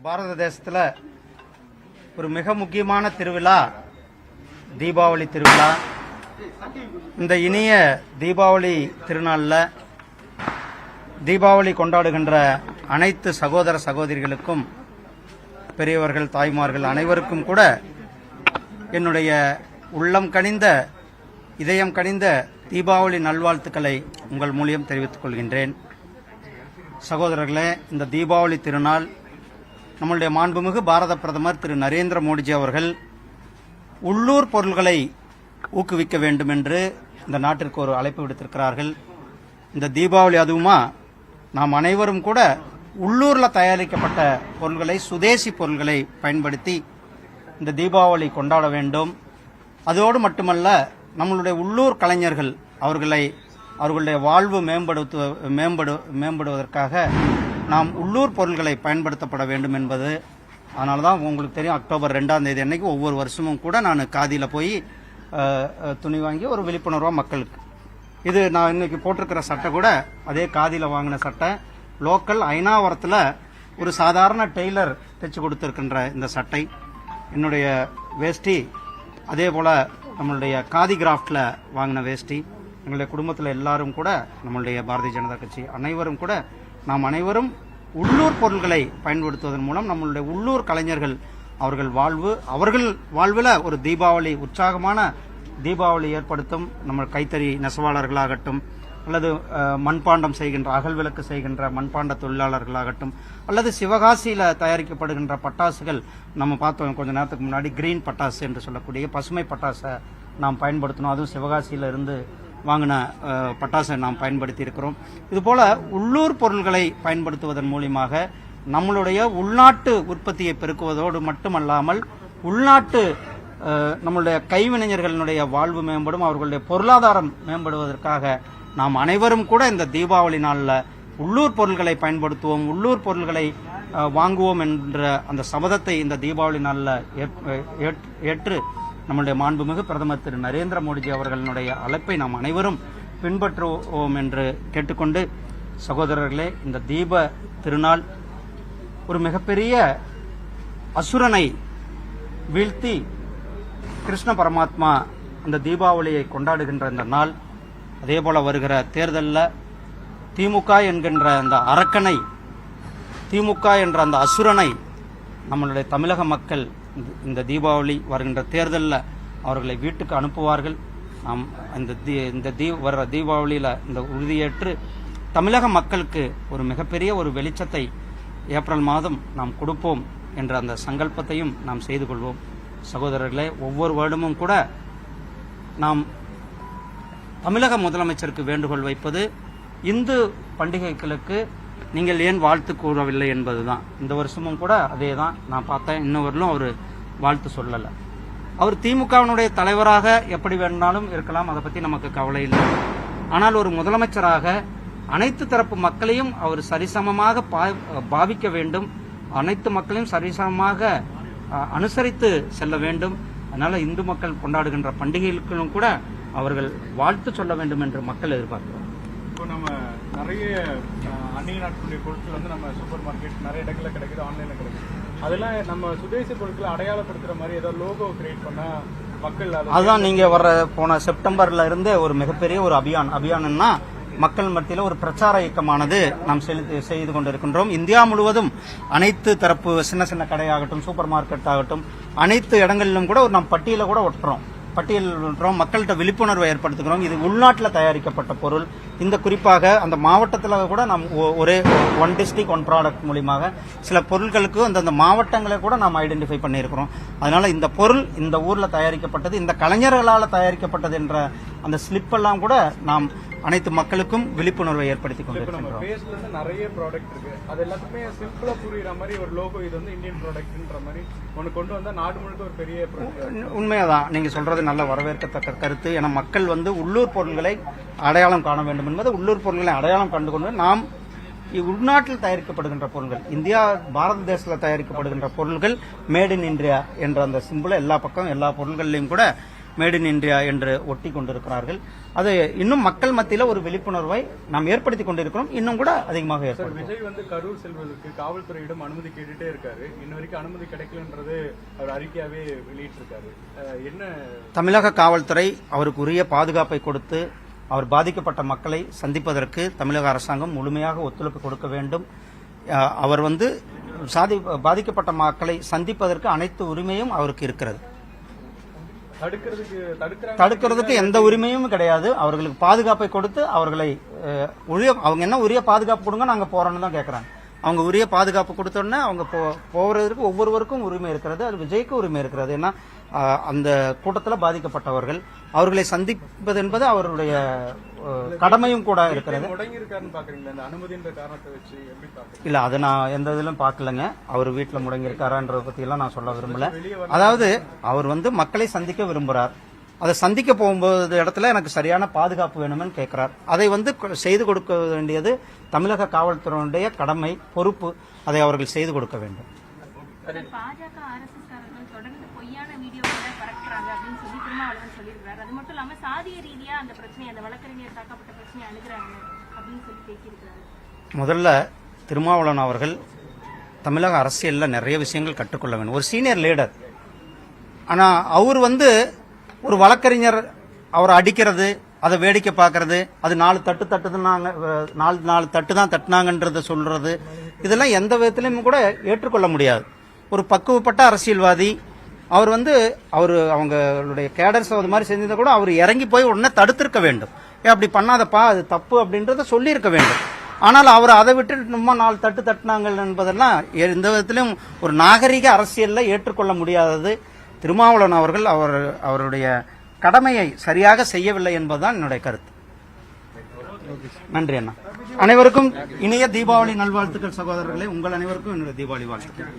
பாரத தேசத்தில் ஒரு மிக முக்கியமான திருவிழா தீபாவளி திருவிழா. இந்த இனிய தீபாவளி திருநாளில் தீபாவளி கொண்டாடுகின்ற அனைத்து சகோதர சகோதரிகளுக்கும் பெரியவர்கள் தாய்மார்கள் அனைவருக்கும் கூட என்னுடைய உள்ளம் கனிந்த இதயம் கனிந்த தீபாவளி நல்வாழ்த்துக்களை உங்கள் மூலியம் தெரிவித்துக் கொள்கின்றேன். சகோதரர்களே இந்த தீபாவளி திருநாள் நம்மளுடைய மாண்புமிகு பாரத பிரதமர் திரு நரேந்திர மோடிஜி அவர்கள் உள்ளூர் பொருள்களை ஊக்குவிக்க வேண்டும் என்று இந்த நாட்டிற்கு ஒரு அழைப்பு விடுத்திருக்கிறார்கள். இந்த தீபாவளி அதுவுமா நாம் அனைவரும் கூட உள்ளூரில் தயாரிக்கப்பட்ட பொருள்களை சுதேசி பொருள்களை பயன்படுத்தி இந்த தீபாவளி கொண்டாட வேண்டும். அதோடு மட்டுமல்ல நம்மளுடைய உள்ளூர் கலைஞர்கள் அவர்களை அவர்களுடைய வாழ்வு மேம்படுத்து மேம்படு மேம்படுவதற்காக நாம் உள்ளூர் பொருள்களை பயன்படுத்தப்பட வேண்டும் என்பது அதனால தான் உங்களுக்கு தெரியும் அக்டோபர் ரெண்டாம் தேதி அன்னைக்கு ஒவ்வொரு வருஷமும் கூட நான் காதியில் போய் துணி வாங்கி ஒரு விழிப்புணர்வாக மக்களுக்கு. இது நான் இன்னைக்கு போட்டிருக்கிற சட்டை கூட அதே காதியில் வாங்கின சட்டை. லோக்கல் ஐநாவரத்தில் ஒரு சாதாரண டெய்லர் தைச்சு கொடுத்துருக்கின்ற இந்த சட்டை. என்னுடைய வேஷ்டி அதே போல் நம்மளுடைய காதி கிராஃப்டில் வாங்கின வேஷ்டி. எங்களுடைய குடும்பத்தில் எல்லாரும் கூட நம்மளுடைய பாரதிய ஜனதா கட்சி அனைவரும் கூட நாம் அனைவரும் உள்ளூர் பொருள்களை பயன்படுத்துவதன் மூலம் நம்மளுடைய உள்ளூர் கலைஞர்கள் அவர்கள் வாழ்வு அவர்கள் வாழ்வில் ஒரு தீபாவளி உற்சாகமான தீபாவளி ஏற்படுத்தும். நம்ம கைத்தறி நெசவாளர்களாகட்டும் அல்லது மண்பாண்டம் செய்கின்ற அகல் விளக்கு செய்கின்ற மண்பாண்ட தொழிலாளர்களாகட்டும் அல்லது சிவகாசியில் தயாரிக்கப்படுகின்ற பட்டாசுகள் நம்ம பார்த்தோம் கொஞ்ச நேரத்துக்கு முன்னாடி கிரீன் பட்டாசு என்று சொல்லக்கூடிய பசுமை பட்டாசை நாம் பயன்படுத்தணும். அதுவும் சிவகாசியில் இருந்து வாங்கின பட்டாசு பட்டாசை நாம் பயன்படுத்தி இருக்கிறோம். இதுபோல உள்ளூர் பொருள்களை பயன்படுத்துவதன் மூலியமாக நம்மளுடைய உள்நாட்டு உற்பத்தியை பெருக்குவதோடு மட்டுமல்லாமல் உள்நாட்டு நம்மளுடைய கைவினைஞர்களினுடைய வாழ்வு மேம்படும் அவர்களுடைய பொருளாதாரம் மேம்படுவதற்காக நாம் அனைவரும் கூட இந்த தீபாவளி நாளில் உள்ளூர் பொருள்களை பயன்படுத்துவோம் உள்ளூர் பொருள்களை வாங்குவோம் என்ற அந்த சபதத்தை இந்த தீபாவளி நாளில் ஏற்று நம்முடைய மாண்புமிகு பிரதமர் திரு நரேந்திர மோடிஜி அவர்களுடைய அழைப்பை நாம் அனைவரும் பின்பற்றுவோம் என்று கேட்டுக்கொண்டு சகோதரர்களே இந்த தீப திருநாள் ஒரு மிகப்பெரிய அசுரனை வீழ்த்தி கிருஷ்ண பரமாத்மா அந்த தீபாவளியை கொண்டாடுகின்ற இந்த நாள். அதே போல வருகிற தேர்தலில் திமுக என்கின்ற அந்த அரக்கனை திமுக என்ற அந்த அசுரனை நம்மளுடைய தமிழக மக்கள் இந்த- இந்த தீபாவளி வருகின்ற தேர்தலில் அவர்களை வீட்டுக்கு அனுப்புவார்கள். நாம் இந்த தீ இந்த தீ வர்ற தீபாவளியில் இந்த உறுதியேற்று தமிழக மக்களுக்கு ஒரு மிகப்பெரிய ஒரு வெளிச்சத்தை ஏப்ரல் மாதம் நாம் கொடுப்போம் என்ற அந்த சங்கல்பத்தையும் நாம் செய்து கொள்வோம். சகோதரர்களே ஒவ்வொரு வருடமும் கூட நாம் தமிழக முதலமைச்சருக்கு வேண்டுகோள் வைப்பது இந்து பண்டிகைகளுக்கு நீங்கள் ஏன் வாழ்த்து கூறவில்லை என்பதுதான். இந்த வருஷமும் கூட அதே தான் நான் பார்த்தேன். இன்னும் வரலும் அவர் வாழ்த்து சொல்லலை. அவர் திமுகவினுடைய தலைவராக எப்படி வேணும்னாலும் இருக்கலாம். அதை பற்றி நமக்கு கவலை இல்லை. ஆனால் ஒரு முதலமைச்சராக அனைத்து தரப்பு மக்களையும் அவர் சரிசமமாக பா- பாவிக்க வேண்டும். அனைத்து மக்களையும் சரிசமமாக அஹ், அனுசரித்து செல்ல வேண்டும். அதனால இந்து மக்கள் கொண்டாடுகின்ற பண்டிகைகளுக்கும் கூட அவர்கள் வாழ்த்து சொல்ல வேண்டும் என்று மக்கள் எதிர்பார்க்கிறார் இப்போ நம்ம நிறைய அந்நிய நாட்டுடைய பொருட்கள் வந்து நம்ம சூப்பர் மார்க்கெட் நிறைய இடங்களில் கிடைக்குது ஆன்லைனில் கிடைக்குது. அதெல்லாம் நம்ம சுதேசி பொருட்களை அடையாளப்படுத்துகிற மாதிரி ஏதோ லோகோ கிரியேட் பண்ணால் மக்கள் அதுதான் நீங்கள் வர்ற போன செப்டம்பரில் இருந்தே ஒரு மிகப்பெரிய ஒரு அபியான். அபியானம்னா மக்கள் மத்தியில் ஒரு பிரச்சார இயக்கமானது நாம் செலுத்தி செய்து கொண்டிருக்கின்றோம். இந்தியா முழுவதும் அனைத்து தரப்பு சின்ன சின்ன கடையாகட்டும் சூப்பர் மார்க்கெட் ஆகட்டும் அனைத்து இடங்களிலும் கூட ஒரு நாம் பட்டியலை கூட ஒட்டுறோம். பட்டியல் ஒட்டுறோம். மக்கள்கிட்ட விழிப்புணர்வை ஏற்படுத்துகிறோம். இது உள்நாட்டில் தயாரிக்கப்பட்ட பொருள். இந்த குறிப்பாக அந்த மாவட்டத்தில் கூட நாம் ஒரே ஒன் டிஸ்ட்ரிக் ஒன் ப்ராடக்ட் மூலியமாக சில பொருட்களுக்கு அந்தந்த மாவட்டங்களை கூட நாம் ஐடென்டிஃபை பண்ணியிருக்கிறோம். அதனால இந்த பொருள் இந்த ஊரில் தயாரிக்கப்பட்டது இந்த கலைஞர்களால் தயாரிக்கப்பட்டது என்ற அந்த ஸ்லிப் எல்லாம் கூட நாம் அனைத்து மக்களுக்கும் விழிப்புணர்வை ஏற்படுத்தி கொண்டிருக்கின்றோம். பேஸ்ல நிறைய ப்ராடக்ட் இருக்கு. அது எல்லாத்துக்குமே சிம்பிளா புரியுற மாதிரி ஒரு லோகோ இது வந்து இந்தியன் ப்ராடக்ட்ன்ற மாதிரி ஒன்னு கொண்டு வந்தா நாடு முழுக்க ஒரு பெரிய. உண்மையாதான். நீங்க சொல்றது நல்ல வரவேற்கத்தக்க கருத்து. என மக்கள் வந்து உள்ளூர் பொருட்களை அடையாளம் காண வேண்டும் என்பது உள்ளூர் பொருட்களை அடையாளம் கண்டு கொண்டு நாம் உள்நாட்டில் தயாரிக்கப்படுகின்ற பொருட்கள் இந்தியா பாரத தேசத்தில் தயாரிக்கப்படுகின்ற பொருட்கள் மேட் இன் இந்தியா என்ற அந்த சிம்பிளை எல்லா பக்கம் எல்லா பொருட்கள்லையும் கூட மேட் இன் இந்தியா என்று ஒட்டி கொண்டிருக்கிறார்கள். அது இன்னும் மக்கள் மத்தியில் ஒரு விழிப்புணர்வை நாம் ஏற்படுத்தி கொண்டிருக்கிறோம். இன்னும் கூட அதிகமாக சார் ஏற்படுத்தும் விஜய் வந்து கரூர் செல்வதற்கு காவல்துறையிடம் அனுமதி கேட்டுட்டே இருக்காரு. இன்ன வரைக்கும் அனுமதி கிடைக்கலன்றது அவர் அறிக்கையாவே வெளியிட்டிருக்காரு. என்ன? தமிழக காவல்துறை அவருக்கு உரிய பாதுகாப்பை கொடுத்து அவர் பாதிக்கப்பட்ட மக்களை சந்திப்பதற்கு தமிழக அரசாங்கம் முழுமையாக ஒத்துழைப்பு கொடுக்க வேண்டும். அவர் வந்து சாதி பாதிக்கப்பட்ட மக்களை சந்திப்பதற்கு அனைத்து உரிமையும் அவருக்கு இருக்கிறது. தடுக்கிறதுக்கு எந்த உரிமையும் கிடையாது. அவர்களுக்கு பாதுகாப்பை கொடுத்து அவர்களை உரிய அவங்க என்ன உரிய பாதுகாப்பு கொடுங்க நாங்க போறோம்னு தான் கேட்கறாங்க அவங்க உரிய பாதுகாப்பு கொடுத்தோன்னே அவங்க போ போகிறதுக்கு ஒவ்வொருவருக்கும் உரிமை இருக்கிறது அது விஜய்க்கு உரிமை இருக்கிறது. ஏன்னா அந்த கூட்டத்தில் பாதிக்கப்பட்டவர்கள் அவர்களை சந்திப்பது என்பது அவருடைய கடமையும் கூட இருக்கிறது. இல்ல அதை நான் எந்த இதிலும் பார்க்கலங்க. அவர் வீட்டில் முடங்கி இருக்காரான்றத பத்தி எல்லாம் நான் சொல்ல விரும்பல. அதாவது அவர் வந்து மக்களை சந்திக்க விரும்புறார். அதை சந்திக்க போகும்போது இடத்துல எனக்கு சரியான பாதுகாப்பு வேணும்னு கேட்கிறார். அதை வந்து செய்து கொடுக்க வேண்டியது தமிழக காவல்துறையினுடைய கடமை பொறுப்பு. அதை அவர்கள் செய்து கொடுக்க வேண்டும். முதல்ல திருமாவளவன் அவர்கள் தமிழக அரசியல்ல நிறைய விஷயங்கள் கற்றுக்கொள்ள வேண்டும். ஒரு சீனியர் லீடர். ஆனா அவர் வந்து ஒரு வழக்கறிஞர் அவரை அடிக்கிறது அதை வேடிக்கை பார்க்கறது அது நாலு தட்டு தட்டுதுன்னாங்க நாலு நாலு தட்டு தான் தட்டுனாங்கன்றத சொல்றது. இதெல்லாம் எந்த விதத்திலையும் கூட ஏற்றுக்கொள்ள முடியாது. ஒரு பக்குவப்பட்ட அரசியல்வாதி அவர் வந்து அவர் அவங்களுடைய கேடர்ஸ் அது மாதிரி செஞ்சிருந்தா கூட அவர் இறங்கி போய் உடனே தடுத்திருக்க வேண்டும். ஏ அப்படி பண்ணாதப்பா அது தப்பு அப்படின்றத சொல்லியிருக்க வேண்டும். ஆனால் அவர் அதை விட்டு நம்ம நாலு தட்டு தட்டினாங்க என்பதெல்லாம் எந்த விதத்திலும் ஒரு நாகரிக அரசியலில் ஏற்றுக்கொள்ள முடியாதது. திருமாவளவன் அவர்கள் அவர் அவருடைய கடமையை சரியாக செய்யவில்லை என்பதுதான் என்னுடைய கருத்து. நன்றி அண்ணா. அனைவருக்கும் இணைய தீபாவளி நல்வாழ்த்துக்கள் சகோதரர்களே. உங்கள் அனைவருக்கும் என்னுடைய தீபாவளி வாழ்த்துக்கள்.